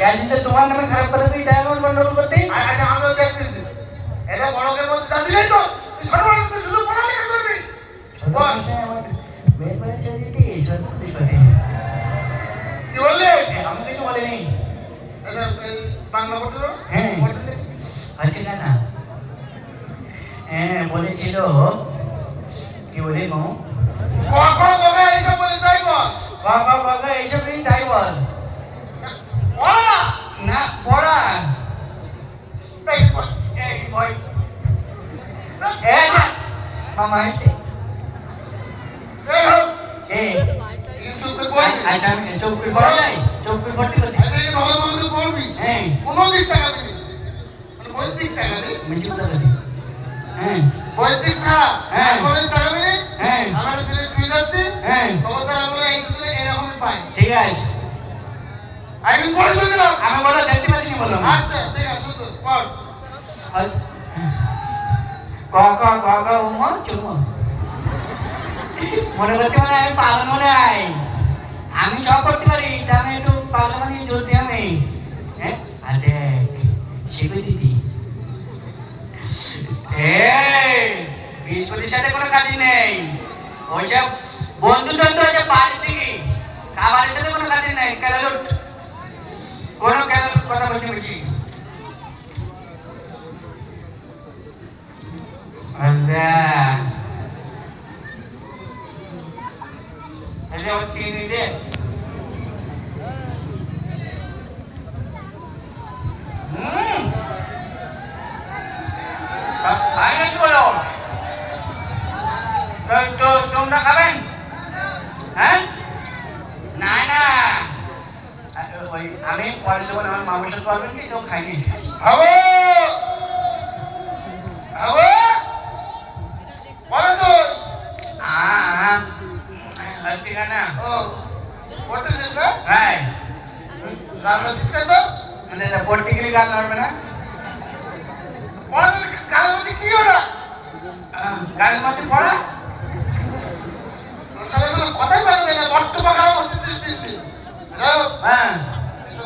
একদিন তোমার নামে খারাপ করে তুই ডায়মন্ড গন্ডগোল করতে? আচ্ছা আমিও দেখতেছি এটা বড়কে বলতে জানি নাই তো? তুই বড় শুধু পড়ালেখা করবি মেয়ের বাড়ি চলে যেতে ছোট তুই করে কি বললি? আমি কিছু বলিনি। আচ্ছা বাংলা হ্যাঁ। না না। হ্যাঁ বলেছিল। কি বলে গো বলে এইসব বলে তাই বল। বাবা বাবা এইসব দিন তাই বল। না পড়া চৌকি পড়া যায় করতে হ্যাঁ। টাকা দিবি টাকা হ্যাঁ টাকা হ্যাঁ। কোনো টাকা দিবি হ্যাঁ আমার ছেলে শুয়ে যাচ্ছে। হ্যাঁ। ক্ষমতা আমরা এই এরকমই পাই ঠিক আছে। আমি পড়ে চলে গেলাম আমি বলো দেখতে পাচ্ছি বলো আচ্ছা ঠিক আছে শুধু পড় ক ক ক ক উম চুম। মনে করতে মানে আমি পাগল মনে হয়। আমি সব করতে পারি আমি একটু পাগল মানে চলতে আমি হ্যাঁ? আর দেখ শিখে দিদি? বিস্কুটের সাথে কোনো কাজই নেই। ওই যে বন্ধু টন্ধু হচ্ছে বাড়ি থেকে খাবারের সাথে কোনো কাজই নেই। কোনো 2019 thành ra ಇದೆ Tangan dua dong. Jom jom jom nak kahwin. Ha? Nah nah. ওই আমি পরে যখন আমার মামার সাথে পারবেন কি তো খাইনি। না? na? পড়াতে কালের মধ্যে কি হলো? kal mati pora? কথাই পারবে না বট্ট বসতেছিস দিচ্ছি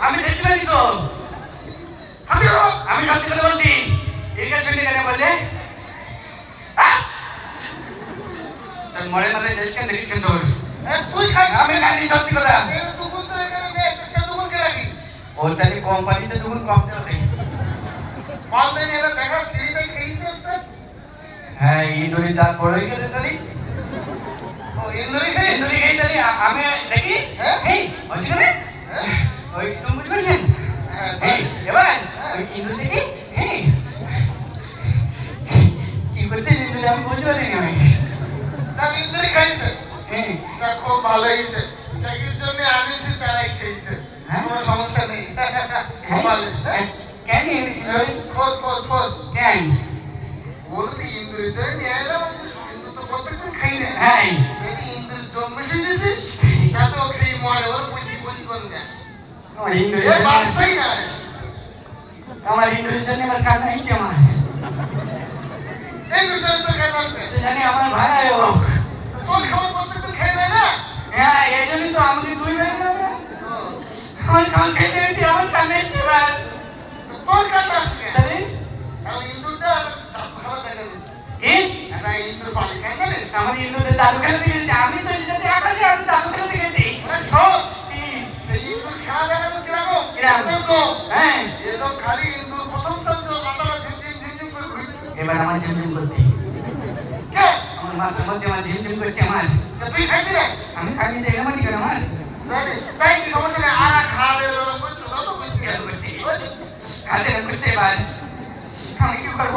আমি দেখতে পারি তো। আমি সত্যি কথা বলছি এটা শুনে কেন বললে আহ! তোর? মরে দেখছেন দেখছেন তোর আমি জানি সত্যি কথা। এই দুপুর তো এখানে নেই তো সে দুপুরকে রাখি। ও তাহলে কোম্পানিতে তখন কম হ্যাঁ ইন্দুরি দাঁত বড় হয়ে গেছে তাহলে। আমি দেখি? হ্যাঁ? তা খুব ভালো হয়েছে। চাকরির জন্য আনিছি তারাই খেয়েছে হ্যাঁ? কোনো সমস্যা নেই। হয়েছে। হ্যাঁ, কেন খোঁজ খোঁজ খোঁজ। কেন? বলতে ইন্দুরি ধরে নিয়ে এলাম ইন্দুর তো প্রত্যেকদিন খাই না। হ্যাঁ। ইন্দুর জন্ম দিয়েছিস তা তো খেয়ে মরে ওর বুঝি বুঝি করবে আমার না। ইন্দুরের জন্য আমার কান্না হিসছে আমার ইন্দুরের দাদু খেতে গেছে আমি তো যাতে আকাশে আমি দাদু খেতে গেছি মানে এই ইন্দুর খাওয়া দেখা তো কীরকম কীরকম? হ্যাঁ এ তো খালি ইন্দুর প্রথম তো মাথাটা ঝিমঝিম ঝিমঝিম করে ঘুরছে এবার আমার ঝিমঝিম করতে আমার মাথার মধ্যে আমার ঝিমঝিম করতে আমার তুই খাইছি রে আমি খালি দেখে আমার তাই কি সমস্যা নেই আর করতে এবার আমি কি করব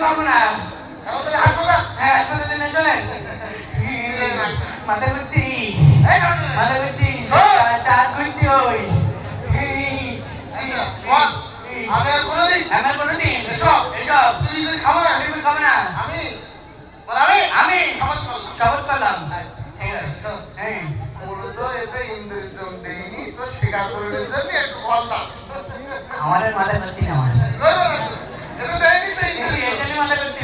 পাবো না। হ্যাঁ চলেন মাথা। মাথা হ্যাঁ। চাঁদ ঘুরতি ওই আমি আর কোনোদিন এসব। এসব খাব না খাব না। আমি আমি আমি শপথ করলাম। আমাদের মাথা ঘুরতি না আমার